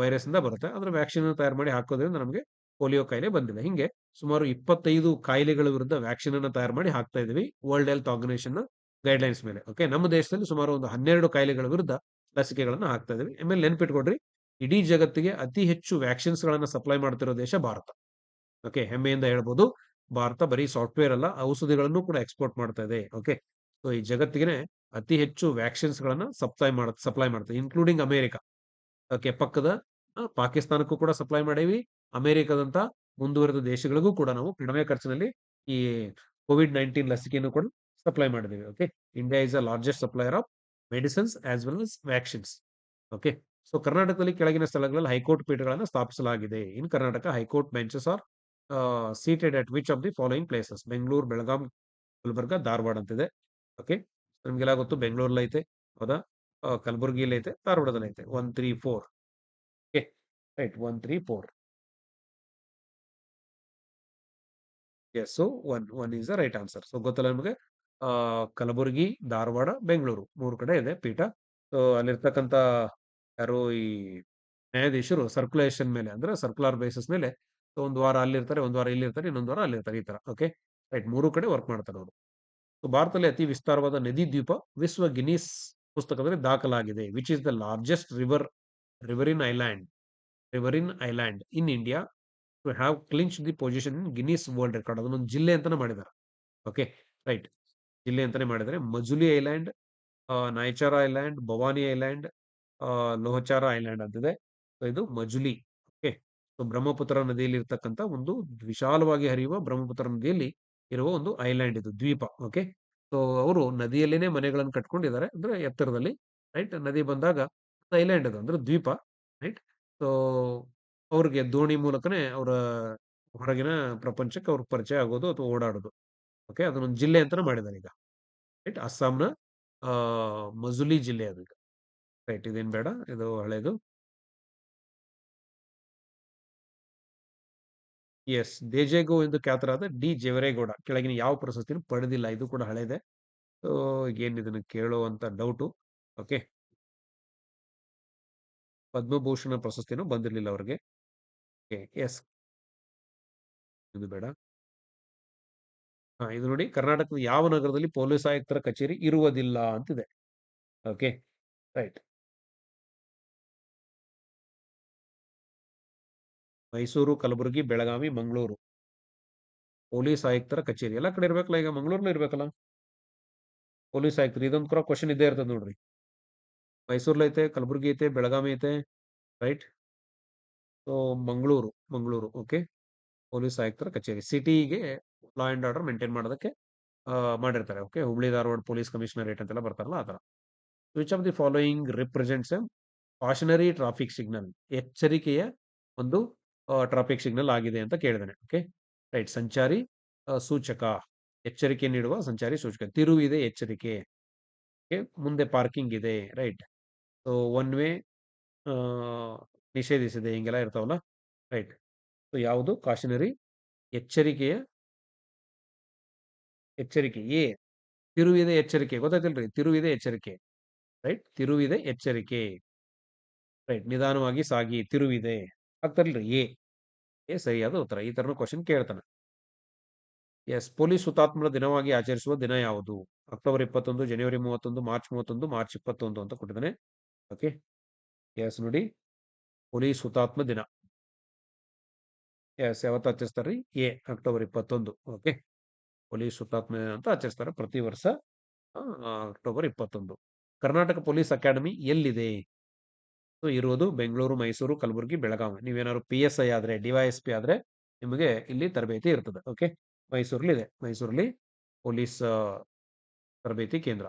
ವೈರಸ್ ಇಂದ ಬರುತ್ತೆ. ಅದರ ವ್ಯಾಕ್ಸಿನ್ ತಯಾರು ಮಾಡಿ ಹಾಕೋದ್ರಿಂದ ನಮಗೆ ಪೋಲಿಯೋ ಕಾಯಿಲೆ ಬಂದಿಲ್ಲ ಹಿಂಗೆ ಸುಮಾರು ಇಪ್ಪತ್ತೈದು ಕಾಯಿಲೆಗಳ ವಿರುದ್ಧ ವ್ಯಾಕ್ಸಿನ್ ಅನ್ನ ತಯಾರು ಮಾಡಿ ಹಾಕ್ತಾ ಇದೀವಿ world health organisation guidelines ಮೇಲೆ. ಓಕೆ ನಮ್ಮ ದೇಶದಲ್ಲಿ ಸುಮಾರು ಒಂದು ಹನ್ನೆರಡು ಕಾಯಿಲೆಗಳ ವಿರುದ್ಧ ಲಸಿಕೆಗಳನ್ನ ಹಾಕ್ತಾ ಇದ್ದೀವಿ ಆಮೇಲೆ ನೆನ್ಪಿಟ್ಕೊಡ್ರಿ ಇಡೀ ಜಗತ್ತಿಗೆ ಅತಿ ಹೆಚ್ಚು ವ್ಯಾಕ್ಸಿನ್ಸ್ ಗಳನ್ನ ಸಪ್ಲೈ ಮಾಡ್ತಿರೋ ದೇಶ ಭಾರತ. ಓಕೆ ಹೆಮ್ಮೆಯಿಂದ ಹೇಳ್ಬೋದು. ಭಾರತ ಬರೀ ಸಾಫ್ಟ್ವೇರ್ ಅಲ್ಲ ಔಷಧಿಗಳನ್ನು ಕೂಡ ಎಕ್ಸ್ಪೋರ್ಟ್ ಮಾಡ್ತಾ ಇದೆ. ಓಕೆ ಸೊ ಈ ಜಗತ್ತಿಗೆ ಅತಿ ಹೆಚ್ಚು ವ್ಯಾಕ್ಸಿನ್ಸ್ ಗಳನ್ನ ಸಪ್ಲೈ ಮಾಡ ಸಪ್ಲೈ ಮಾಡ್ತದೆ ಇನ್ಕ್ಲೂಡಿಂಗ್ ಅಮೆರಿಕ. ಓಕೆ ಪಕ್ಕದ ಪಾಕಿಸ್ತಾನಕ್ಕೂ ಕೂಡ ಸಪ್ಲೈ ಮಾಡೀವಿ. ಅಮೆರಿಕದಂತ ಮುಂದುವರೆದ ದೇಶಗಳಿಗೂ ಕೂಡ ನಾವು ಕಡಿಮೆ ಖರ್ಚಿನಲ್ಲಿ ಈ ಕೋವಿಡ್ ನೈನ್ಟೀನ್ ಲಸಿಕೆಯನ್ನು ಕೂಡ ಸಪ್ಲೈ ಮಾಡಿದೀವಿ okay India is a largest supplier of medicines as well as vaccines okay. So, ಕರ್ನಾಟಕದಲ್ಲಿ ಕೆಳಗಿನ ಸ್ಥಳಗಳಲ್ಲಿ ಹೈಕೋರ್ಟ್ ಪೀಠಗಳನ್ನು ಸ್ಥಾಪಿಸಲಾಗಿದೆ. In Karnataka, high court benches are seated at which of the following places. Bengaluru, Belgaum, Gulbarga, Dharwad ಅಂತಿದೆ. Okay. ನಿಮ್ಗೆಲ್ಲ ಗೊತ್ತು ಬೆಂಗಳೂರಲ್ಲಿ ಐತೆ, ಹೌದಾ? ಕಲಬುರಗಿಯಲ್ಲಿ ಐತೆ ಧಾರವಾಡದಲ್ಲಿ ಐತೆ. One three four. Okay. Right, one three four. Yes so one one is the right answer so ಗೊತ್ತಲ್ಲ ನಿಮಗೆ? ಕಲಬುರಗಿ, ಧಾರವಾಡ, ಬೆಂಗಳೂರು ಮೂರು ಕಡೆ ಇದೆ ಪೀಠ. ಸೊ, ಅಲ್ಲಿರ್ತಕ್ಕಂಥ ಯಾರು ಈ ನ್ಯಾಯಾಧೀಶರು ಸರ್ಕ್ಯುಲೇಷನ್ ಮೇಲೆ ಅಂದ್ರೆ ಸರ್ಕ್ಯುಲರ್ ಬೇಸಿಸ್ ಮೇಲೆ, ಸೊ, ಒಂದು ವಾರ ಅಲ್ಲಿರ್ತಾರೆ, ಒಂದು ವಾರ ಇಲ್ಲಿರ್ತಾರೆ, ಇನ್ನೊಂದು ವಾರ ಅಲ್ಲಿರ್ತಾರೆ ಈ ತರ ಓಕೆ ರೈಟ್ ಮೂರು ಕಡೆ ವರ್ಕ್ ಮಾಡ್ತಾರೆ ಅವರು. ಸೊ, ಭಾರತದಲ್ಲಿ ಅತಿ ವಿಸ್ತಾರವಾದ ನದಿ ದ್ವೀಪ ವಿಶ್ವ ಗಿನೀಸ್ ಪುಸ್ತಕದಲ್ಲಿ ದಾಖಲಾಗಿದೆ which is the largest river riverine island riverine island in India to have clinch the position in Guinness world record ಅದನ್ನೊಂದು ಜಿಲ್ಲೆ ಅಂತಾನೆ ಮಾಡಿದ್ದಾರೆ ಓಕೆ ರೈಟ್ ಜಿಲ್ಲೆ ಅಂತಾನೆ ಮಾಡಿದರೆ Majuli island Nayachar island, Bhavani island Lohachara island ಅಂತಿದೆ ಇದು. ಮಜುಲಿ. ಓಕೆ ಸೊ ಬ್ರಹ್ಮಪುತ್ರ ನದಿಯಲ್ಲಿ ಇರ್ತಕ್ಕಂಥ ಒಂದು ವಿಶಾಲವಾಗಿ ಹರಿಯುವ ಬ್ರಹ್ಮಪುತ್ರ ನದಿಯಲ್ಲಿ ಇರುವ ಒಂದು ಐಲ್ಯಾಂಡ್ ಇದು, ದ್ವೀಪ. ಓಕೆ ಸೊ ಅವರು ನದಿಯಲ್ಲೇನೆ ಮನೆಗಳನ್ನು ಕಟ್ಕೊಂಡಿದ್ದಾರೆ. ಅಂದ್ರೆ ಎತ್ತರದಲ್ಲಿ ರೈಟ್ ನದಿ ಬಂದಾಗ ಐಲ್ಯಾಂಡ್ ಅದು, ಅಂದ್ರೆ ದ್ವೀಪ ರೈಟ್ ಸೊ ಅವ್ರಿಗೆ ದೋಣಿ ಮೂಲಕನೇ ಅವರ ಹೊರಗಿನ ಪ್ರಪಂಚಕ್ಕೆ ಅವ್ರಿಗೆ ಪರಿಚಯ ಆಗೋದು ಅಥವಾ ಓಡಾಡೋದು. ಓಕೆ ಅದನ್ನೊಂದು ಜಿಲ್ಲೆ ಅಂತಾನೆ ಮಾಡಿದ್ದಾರೆ ಈಗ. ರೈಟ್ ಅಸ್ಸಾಂನ ಮಜುಲಿ ಜಿಲ್ಲೆ ಅದು ರೈಟ್ ಇದೇನ್ ಬೇಡ, ಇದು ಹಳೇದು. ಎಸ್ ದೇಜೇಗೋ ಎಂದು ಖ್ಯಾತರಾದ ಡಿ ಜವರೇಗೌಡ, ಕೆಳಗಿನ ಯಾವ ಪ್ರಶಸ್ತಿನೂ ಪಡೆದಿಲ್ಲ, ಇದು ಕೂಡ ಹಳೇದೆ. ಸೊ ಏನ್ ಇದನ್ನು ಕೇಳುವಂತ ಡೌಟು ಓಕೆ ಪದ್ಮಭೂಷಣ ಪ್ರಶಸ್ತಿನೂ ಬಂದಿರಲಿಲ್ಲ ಅವ್ರಿಗೆ. ಎಸ್ ಇದು ಬೇಡ. ಹಾ ಇದು ನೋಡಿ ಕರ್ನಾಟಕದ ಯಾವ ನಗರದಲ್ಲಿ ಪೊಲೀಸ್ ಆಯುಕ್ತರ ಕಚೇರಿ ಇರುವುದಿಲ್ಲ ಅಂತಿದೆ. Okay, right. Mysuru, Kalaburagi, Belagavi, Mangaluru. Police ಆಯುಕ್ತರ ಕಚೇರಿ. ಎಲ್ಲ ಕಡೆ ಇರ್ಬೇಕಲ್ಲ, ಈಗ ಮಂಗಳೂರ್ನೂ ಇರ್ಬೇಕಲ್ಲ? ಪೊಲೀಸ್ ಆಯುಕ್ತರು, ಇದೊಂದು ಕೂಡ ಕ್ವಶನ್ ಇದ್ದೇ ಇರ್ತದೆ ನೋಡ್ರಿ. ಮೈಸೂರ್ಲ ಐತೆ, ಕಲಬುರಗಿ ಐತೆ, ಬೆಳಗಾವಿ ಐತೆ, right? So Mangaluru Mangaluru, okay. Police ಆಯುಕ್ತರ ಕಚೇರಿ. ಸಿಟಿಗೆ ಲಾ ಅಂಡ್ ಆರ್ಡರ್ ಮೇಂಟೈನ್ ಮಾಡೋದಕ್ಕೆ ಮಾಡಿರ್ತಾರೆ. Okay Hubli Dharwad police commissionerate ಅಂತೆಲ್ಲ ಬರ್ತಾರಲ್ಲ ಆ ಥರ. Which of the following represents a cautionary traffic signal ಎಚ್ಚರಿಕೆಯ ಒಂದು ಟ್ರಾಫಿಕ್ ಸಿಗ್ನಲ್ ಆಗಿದೆ ಅಂತ ಕೇಳಿದಾನೆ. ಓಕೆ ರೈಟ್ ಸಂಚಾರಿ ಸೂಚಕ. ಎಚ್ಚರಿಕೆ ನೀಡುವ ಸಂಚಾರಿ ಸೂಚಕ. ತಿರುವಿದೆ ಎಚ್ಚರಿಕೆ. ಓಕೆ ಮುಂದೆ ಪಾರ್ಕಿಂಗ್ ಇದೆ ರೈಟ್ ಸೊ ಒನ್ ವೇ ನಿಷೇಧಿಸಿದೆ, ಹಿಂಗೆಲ್ಲ ಇರ್ತಾವಲ್ಲ ರೈಟ್ ಸೊ ಯಾವುದು? ಕಾಷನರಿ ಎಚ್ಚರಿಕೆಯ ಎಚ್ಚರಿಕೆ ಎ ತಿರುವಿದೆ ಎಚ್ಚರಿಕೆ, ಗೊತ್ತಾಯ್ತಿಲ್ರಿ? ತಿರುವಿದೆ ಎಚ್ಚರಿಕೆ, ರೈಟ್? ತಿರುವಿದೆ ಎಚ್ಚರಿಕೆ, ರೈಟ್? ನಿಧಾನವಾಗಿ ಸಾಗಿ, ತಿರುವಿದೆ. ಆಗ್ತಾರಲ್ರಿ? ಎ ಎ ಸರಿಯಾದ ಉತ್ತರ. ಈ ತರನು ಕ್ವಶನ್ ಕೇಳ್ತಾನೆ. ಎಸ್ ಪೊಲೀಸ್ ಹುತಾತ್ಮರ ದಿನವಾಗಿ ಆಚರಿಸುವ ದಿನ ಯಾವುದು? ಅಕ್ಟೋಬರ್ ಇಪ್ಪತ್ತೊಂದು, ಜನವರಿ ಮೂವತ್ತೊಂದು, ಮಾರ್ಚ್ ಮೂವತ್ತೊಂದು, ಮಾರ್ಚ್ ಇಪ್ಪತ್ತೊಂದು ಅಂತ ಕೊಟ್ಟಿದ್ದಾನೆ. ಓಕೆ ಎಸ್ ನೋಡಿ. ಪೊಲೀಸ್ ಹುತಾತ್ಮ ದಿನ. ಎಸ್ ಯಾವತ್ತು ಆಚರಿಸ್ತಾರ್ರಿ? ಎ ಅಕ್ಟೋಬರ್ ಇಪ್ಪತ್ತೊಂದು. ಓಕೆ ಪೊಲೀಸ್ ಹುತಾತ್ಮ ಅಂತ ಆಚರಿಸ್ತಾರೆ ಪ್ರತಿ ವರ್ಷ ಅಕ್ಟೋಬರ್ ಇಪ್ಪತ್ತೊಂದು. ಕರ್ನಾಟಕ ಪೊಲೀಸ್ ಅಕಾಡೆಮಿ ಎಲ್ಲಿದೆ? ಸೊ ಇರುವುದು ಬೆಂಗಳೂರು, ಮೈಸೂರು, ಕಲಬುರಗಿ, ಬೆಳಗಾವಿ. ನೀವೇನಾದ್ರು ಪಿ ಎಸ್ ಐ ಆದ್ರೆ ಡಿವೈಎಸ್ಪಿ ಆದ್ರೆ ನಿಮಗೆ ಇಲ್ಲಿ ತರಬೇತಿ ಇರ್ತದೆ, ಓಕೆ? ಮೈಸೂರಲ್ಲಿ ಇದೆ ಮೈಸೂರಲ್ಲಿ ಪೊಲೀಸ್ ತರಬೇತಿ ಕೇಂದ್ರ.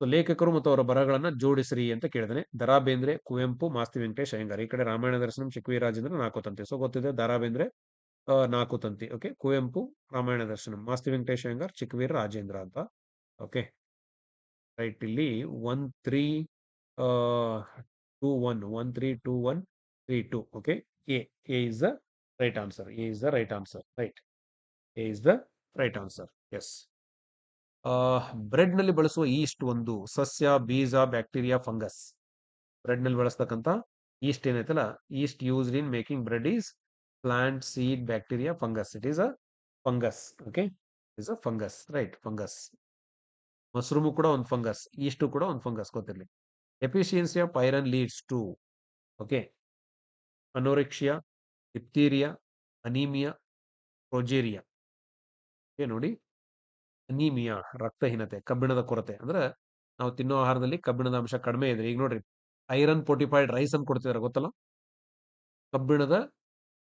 ಲೇಖಕರು ಮತ್ತು ಅವರ ಬರಹಗಳನ್ನ ಜೋಡಿಸ್ರಿ ಅಂತ ಕೇಳಿದಾನೆ ದರಾ ಬೇಂದ್ರೆ ಕುವೆಂಪು, ಮಾಸ್ತಿ ವೆಂಕಟೇಶ್, ಅಯ್ಯಂಗಾರ್. ಈ ಕಡೆ ರಾಮಾಯಣ ದರ್ಶನಂ ರಾಜೇಂದ್ರ ನಾಲ್ಕು ತಂತೆ. ಸೊ, ಗೊತ್ತಿದೆ ದರಾ ಬೇಂದ್ರೆ ನಾಲ್ಕು ತಂತಿ, ಓಕೆ? ಕುವೆಂಪು, ರಾಮಾಯಣ ದರ್ಶನ, ಮಾಸ್ತಿ ವೆಂಕಟೇಶ ಅಯ್ಯಂಗಾರ್ ಚಿಕ್ಕವೀರ ರಾಜೇಂದ್ರ ಅಂತ, ಓಕೆ? ರೈಟ್, ಇಲ್ಲಿ one three two one one three two one three two, okay? A A is the right answer, A is the right answer, right. A is the right answer, yes. ಬ್ರೆಡ್ನಲ್ಲಿ ಬಳಸುವ yeast ಒಂದು, ಸಸ್ಯ, ಬೀಜ, bacteria, fungus. ಬ್ರೆಡ್ನಲ್ಲಿ ಬಳಸ್ತಕ್ಕಂಥ yeast ಏನೈತಲ್ಲ, yeast used in making bread is plant seed bacteria fungus it is a fungus okay is a fungus right fungus mushroom ಕೂಡ ಒಂದು fungus yeast ಕೂಡ ಒಂದು ಫಂಗಸ್ ಗೊತ್ತಿರಲಿ efficiency of iron leads to okay anorexia diphtheria anaemia progeria okay ನೋಡಿ. Anaemia ರಕ್ತಹೀನತೆ, ಕಬ್ಬಿಣದ ಕೊರತೆ, ಅಂದ್ರೆ ನಾವು ತಿನ್ನೋ ಆಹಾರದಲ್ಲಿ ಕಬ್ಬಿಣದ ಅಂಶ ಕಡಿಮೆ ಇದೆ. ಈಗ ನೋಡ್ರಿ, ಐರನ್ ಫೋರ್ಟಿಫೈಡ್ ರೈಸ್ ಅಂತ ಕೊಡ್ತಿದಾರೆ, ಗೊತ್ತಲ್ಲ? ಕಬ್ಬಿಣದ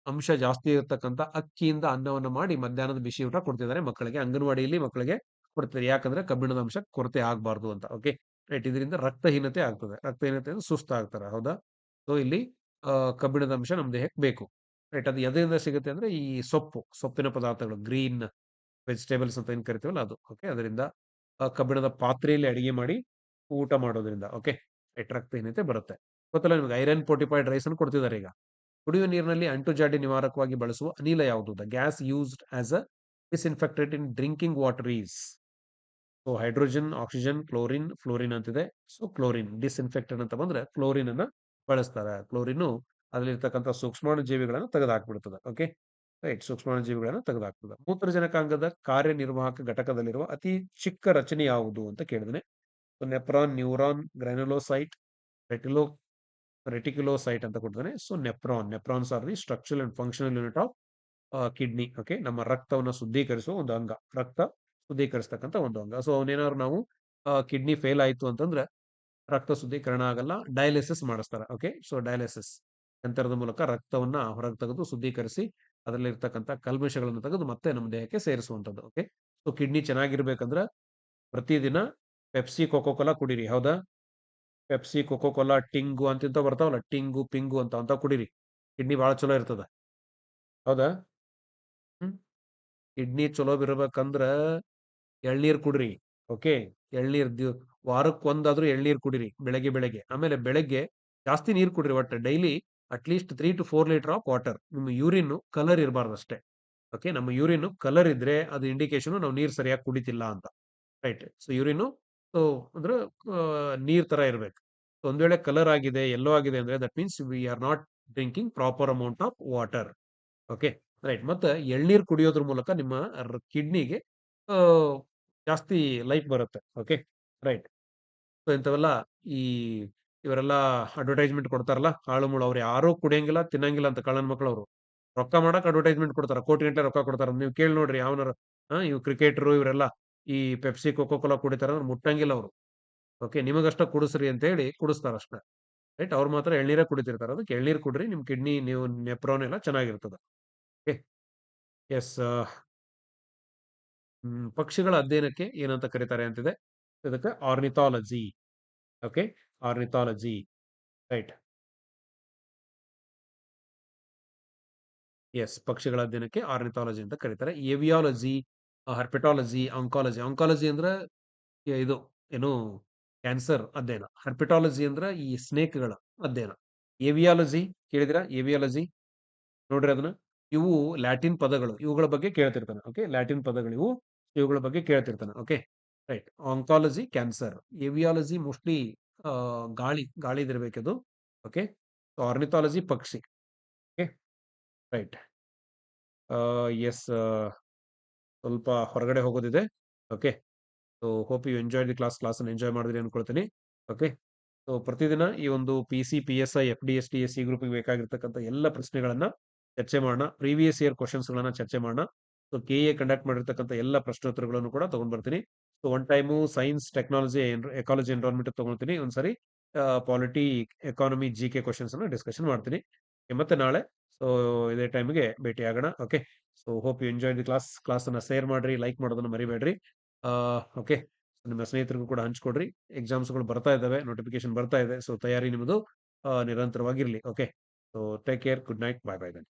ಅಂಶ ಜಾಸ್ತಿ ಇರತಕ್ಕಂತ ಅಕ್ಕಿಯಿಂದ ಅನ್ನವನ್ನು ಮಾಡಿ ಮಧ್ಯಾಹ್ನದ ಬಿಸಿ ಊಟ ಕೊಡ್ತಿದ್ದಾರೆ ಮಕ್ಕಳಿಗೆ. ಅಂಗನವಾಡಿಯಲ್ಲಿ ಮಕ್ಕಳಿಗೆ ಕೊಡ್ತಾರೆ ಯಾಕಂದ್ರೆ ಕಬ್ಬಿಣದ ಅಂಶ ಕೊರತೆ ಆಗಬಾರ್ದು ಅಂತ. ಓಕೆ ರೈಟ್ ಇದರಿಂದ ರಕ್ತಹೀನತೆ ಆಗ್ತದೆ. ರಕ್ತಹೀನತೆ ಅಂದ್ರೆ ಸುಸ್ತಾಗ್ತಾರೆ ಹೌದಾ? ಸೊ ಇಲ್ಲಿ ಕಬ್ಬಿಣದ ಅಂಶ ನಮ್ಮ ದೇಹಕ್ಕೆ ಬೇಕು. ರೈಟ್ ಅದು ಎದರಿಂದ ಸಿಗುತ್ತೆ ಅಂದ್ರೆ ಈ ಸೊಪ್ಪು, ಸೊಪ್ಪಿನ ಪದಾರ್ಥಗಳು, ಗ್ರೀನ್ ವೆಜಿಟೇಬಲ್ಸ್ ಅಂತ ಏನ್ ಕರಿತೀವಲ್ಲ ಅದು. ಓಕೆ ಅದರಿಂದ ಕಬ್ಬಿಣದ ಪಾತ್ರೆಯಲ್ಲಿ ಅಡಿಗೆ ಮಾಡಿ ಊಟ ಮಾಡೋದ್ರಿಂದ. ಓಕೆ ರೈಟ್ ರಕ್ತಹೀನತೆ ಬರುತ್ತೆ. ಗೊತ್ತಲ್ಲ ನಿಮ್ಗೆ? ಐರನ್, ಫೋರ್ಟಿಫೈಡ್ ರೈಸ್ ಅನ್ನು ಕೊಡ್ತಿದ್ದಾರೆ ಈಗ. ಕುಡಿಯುವ ನೀರಿನಲ್ಲಿ ಅಂಟುಜಾಡಿ ನಿವಾರಕವಾಗಿ ಬಳಸುವ ಅನಿಲ ಯಾವುದು? The gas used as a disinfected in drinking water is so hydrogen oxygen chlorine fluorine ಅಂತಿದೆ. ಸೊ ಕ್ಲೋರಿನ್ ಡಿಸ್ಇನ್ಫೆಕ್ಟೆಡ್ ಅಂತ ಬಂದ್ರೆ ಕ್ಲೋರಿನ್ ಅನ್ನ ಬಳಸ್ತಾರೆ. ಕ್ಲೋರಿನ್ ಅದರಲ್ಲಿರ್ತಕ್ಕಂಥ ಸೂಕ್ಷ್ಮಾಣು ಜೀವಿಗಳನ್ನು ತೆಗೆದುಹಾಕ್ಬಿಡ್ತದೆ ಓಕೆ ರೈಟ್ ಸೂಕ್ಷ್ಮಾಣು ಜೀವಿಗಳನ್ನು ತೆಗೆದುಹಾಕ್ತದೆ ಮೂತ್ರಜನಕಾಂಗದ ಕಾರ್ಯನಿರ್ವಾಹಕ ಘಟಕದಲ್ಲಿರುವ ಅತಿ ಚಿಕ್ಕ ರಚನೆ ಯಾವುದು ಅಂತ ಕೇಳಿದ್ರೆ ನೆಪ್ರಾನ್ ನ್ಯೂರಾನ್ ಗ್ರಾನುಲೋಸೈಟ್ ರೆಟಿಲೋ ರೆಟಿಕ್ಯುಲೋಸೈಟ್ ಅಂತ ಕೊಡ್ತಾನೆ so nephron nephrons are the structural and functional unit of kidney okay ನಮ್ಮ ರಕ್ತವನ್ನು ಶುದ್ಧೀಕರಿಸುವ ಒಂದು ಅಂಗ. ರಕ್ತ ಶುದ್ಧೀಕರಿಸ್ತಕ್ಕಂಥ ಒಂದು ಅಂಗ. ಸೊ ಅವನೇನಾದ್ರು ನಾವು ಕಿಡ್ನಿ ಫೇಲ್ ಆಯಿತು ಅಂತಂದ್ರೆ ರಕ್ತ ಶುದ್ಧೀಕರಣ ಆಗಲ್ಲ ಡಯಾಲಿಸಿಸ್ ಮಾಡಿಸ್ತಾರೆ. ಓಕೆ ಸೊ ಡಯಾಲಿಸಿಸ್ ಯಂತ್ರದ ಮೂಲಕ ರಕ್ತವನ್ನ ಹೊರಗೆ ತೆಗೆದು ಶುದ್ಧೀಕರಿಸಿ ಅದರಲ್ಲಿರ್ತಕ್ಕಂಥ ಕಲ್ಮಶಗಳನ್ನು ತೆಗೆದು ಮತ್ತೆ ನಮ್ಮ ದೇಹಕ್ಕೆ ಸೇರಿಸುವಂಥದ್ದು. ಓಕೆ ಸೊ ಕಿಡ್ನಿ ಚೆನ್ನಾಗಿರ್ಬೇಕಂದ್ರೆ ಪ್ರತಿದಿನ ಪೆಪ್ಸಿ ಕೊಕೋಕೋಲಾ ಕುಡೀರಿ. ಹೌದಾ? ಪೆಪ್ಸಿ ಕೊಕೋ ಕೋಲಾ ಟಿಂಗು ಅಂತಿಂತ ಬರ್ತಾವಲ್ಲ ಟಿಂಗು ಪಿಂಗು ಅಂತ ಅಂತ ಕುಡೀರಿ. ಕಿಡ್ನಿ ಭಾಳ ಚಲೋ ಇರ್ತದ. ಹೌದಾ? ಹ್ಮ್. ಕಿಡ್ನಿ ಚಲೋ ಇರ್ಬೇಕಂದ್ರ ಎಳ್ನೀರ್ ಕುಡ್ರಿ ಓಕೆ ಎಳ್ನೀರ್ ದಿವ್ ವಾರಕ್ಕೊಂದಾದ್ರೂ ಎಳ್ನೀರ್ ಕುಡಿರಿ ಬೆಳಗ್ಗೆ ಬೆಳಗ್ಗೆ. ಆಮೇಲೆ ಬೆಳಗ್ಗೆ ಜಾಸ್ತಿ ನೀರು ಕುಡ್ರಿ ಒಟ್ಟು daily at least three to four litre of water ನಿಮ್ಮ ಯೂರಿನ್ ಕಲರ್ ಇರಬಾರ್ದು ಅಷ್ಟೇ ಓಕೆ ನಮ್ಮ ಯೂರಿನ್ ಕಲರ್ ಇದ್ರೆ ಅದು ಇಂಡಿಕೇಶನ್ ನಾವು ನೀರು ಸರಿಯಾಗಿ ಕುಡಿತಿಲ್ಲ ಅಂತ ರೈಟ್ ಸೊ ಯೂರಿನ್ ಸೊ ಅಂದ್ರೆ ನೀರ್ ತರ ಇರ್ಬೇಕು. ಒಂದ್ ವೇಳೆ ಕಲರ್ ಆಗಿದೆ ಎಲ್ಲೋ ಆಗಿದೆ ಅಂದ್ರೆ that means we are not drinking proper amount of water okay right ಮತ್ತೆ ಎಳ್ನೀರ್ ಕುಡಿಯೋದ್ರ ಮೂಲಕ ನಿಮ್ಮ ಕಿಡ್ನಿಗೆ ಜಾಸ್ತಿ ಲೈಫ್ ಬರುತ್ತೆ. ಓಕೆ ರೈಟ್ ಸೊ ಇಂಥವೆಲ್ಲ ಈ ಇವರೆಲ್ಲ ಅಡ್ವರ್ಟೈಸ್ಮೆಂಟ್ ಕೊಡ್ತಾರಲ್ಲ ಹಾಳು ಮುಳು ಅವ್ರು ಯಾರು ಕುಡಿಯಂಗಿಲ್ಲ, ತಿನ್ನಂಗಿಲ್ಲ ಅಂತ ಕಳ್ಳನ ಮಕ್ಕಳು ಅವರು. ರೊಕ್ಕ ಮಾಡಕ್ ಅಡ್ವರ್ಟೈಸ್ಮೆಂಟ್ ಕೊಡ್ತಾರ, ಕೋಟಿ ಗಂಟೆ ರೊಕ್ಕ ಕೊಡ್ತಾರ. ನೀವು ಕೇಳಿ ನೋಡ್ರಿ, ಯಾವನಾರ ಇವ್ ಕ್ರಿಕೆಟರು ಇವರೆಲ್ಲ ಈ ಪೆಪ್ಸಿ ಕೋಕೋ ಕೋಲಾ ಕುಡಿತಾರ ಅಂದ್ರೆ ಮುಟ್ಟಂಗಿಲ್ಲ ಅವರು. ಓಕೆ ನಿಮಗಷ್ಟ ಕುಡಿಸ್ರಿ ಅಂತ ಹೇಳಿ ಕುಡಿಸ್ತಾರ ಅಷ್ಟೇ. ರೈಟ್ ಅವ್ರು ಮಾತ್ರ ಎಳ್ನೀರೇ ಕುಡಿತಿರ್ತಾರೆ. ಅದಕ್ಕೆ ಎಳ್ನೀರು ಕುಡ್ರಿ, ನಿಮ್ ಕಿಡ್ನಿ, ನೀವು ನೆಪ್ರೋನ್ ಎಲ್ಲ ಚೆನ್ನಾಗಿರ್ತದೆ. ಓಕೆ ಎಸ್ ಪಕ್ಷಿಗಳ ಅಧ್ಯಯನಕ್ಕೆ ಏನಂತ ಕರೀತಾರೆ ಅಂತಿದೆ. ಇದಕ್ಕೆ ornithology okay ornithology right yes ಪಕ್ಷಿಗಳ ಅಧ್ಯಯನಕ್ಕೆ ಆರ್ನಿಥಾಲಜಿ ಅಂತ ಕರೀತಾರೆ. ಏವಿಯಾಲಜಿ ಹರ್ಪೆಟಾಲಜಿ ಆಂಕಾಲಜಿ ಆಂಕಾಲಜಿ ಅಂದ್ರೆ ಇದು ಏನು ಕ್ಯಾನ್ಸರ್ ಅಧ್ಯಯನ. ಹರ್ಪೆಟಾಲಜಿ ಅಂದ್ರೆ ಈ ಸ್ನೇಕ್ಗಳ ಅಧ್ಯಯನ. ಏವಿಯಾಲಜಿ ಕೇಳಿದಿರಾ ಏವಿಯಾಲಜಿ ನೋಡ್ರಿ ಅದನ್ನ. ಇವು ಲ್ಯಾಟಿನ್ ಪದಗಳು. ಇವುಗಳ ಬಗ್ಗೆ ಕೇಳ್ತಿರ್ತಾನೆ. ಓಕೆ ಲ್ಯಾಟಿನ್ ಪದಗಳು ಇವು. ಇವುಗಳ ಬಗ್ಗೆ ಕೇಳ್ತಿರ್ತಾನೆ. Okay right oncology cancer aviology mostly ಗಾಳಿ, ಗಾಳಿದಿರ್ಬೇಕದು. ಓಕೆ ಆರ್ನಿಥಾಲಜಿ ಪಕ್ಷಿ. ಓಕೆ ರೈಟ್ ಎಸ್ ಸ್ವಲ್ಪ ಹೊರಗಡೆ ಹೋಗೋದಿದೆ. Okay. So hope you enjoy the class class enjoy ಮಾಡಿದ್ರಿ ಅನ್ಕೊಳ್ತೀನಿ. ಓಕೆ. ಸೊ ಪ್ರತಿದಿನ ಈ ಒಂದು P C P S I F D S T S C ಗ್ರೂಪಿಗೆ ಬೇಕಾಗಿರ್ತಕ್ಕಂಥ ಎಲ್ಲ ಪ್ರಶ್ನೆಗಳನ್ನ ಚರ್ಚೆ ಮಾಡೋಣ. ಪ್ರೀವಿಯಸ್ ಇಯರ್ ಕ್ವಶನ್ಸ್ ಗಳನ್ನ ಚರ್ಚೆ ಮಾಡೋಣ. ಸೊ ಕೆ ಎ ಕಂಡಕ್ಟ್ ಮಾಡಿರ್ತಕ್ಕಂಥ ಎಲ್ಲ ಪ್ರಶ್ನೋತ್ತರಗಳನ್ನು ಕೂಡ ತಗೊಂಡ್ ಬರ್ತೀನಿ. So one time science technology ecology environment ತಗೊಳ್ತೀನಿ. ಒಂದ್ಸರಿ polity economy G K questions ಅನ್ನ ಡಿಸ್ಕಷನ್ ಮಾಡ್ತೀನಿ. ಮತ್ತೆ ನಾಳೆ. ಸೊ ಇದೇ ಟೈಮ್ಗೆ ಭೇಟಿ ಆಗೋಣ okay so hope you enjoy the class class ಅನ್ನ ಶೇರ್ ಮಾಡ್ರಿ ಲೈಕ್ ಮಾಡೋದನ್ನ ಮರಿಬೇಡ್ರಿ. ಓಕೆ ನಿಮ್ಮ ಸ್ನೇಹಿತರಿಗೂ ಕೂಡ ಹಂಚ್ಕೊಡ್ರಿ. ಎಕ್ಸಾಮ್ಸ್ಗಳು ಬರ್ತಾ ಇದ್ದಾವೆ ನೋಟಿಫಿಕೇಶನ್ ಬರ್ತಾ ಇದೆ. ಸೊ ತಯಾರಿ ನಿಮ್ಮದು ನಿರಂತರವಾಗಿರಲಿ okay so take care good night bye bye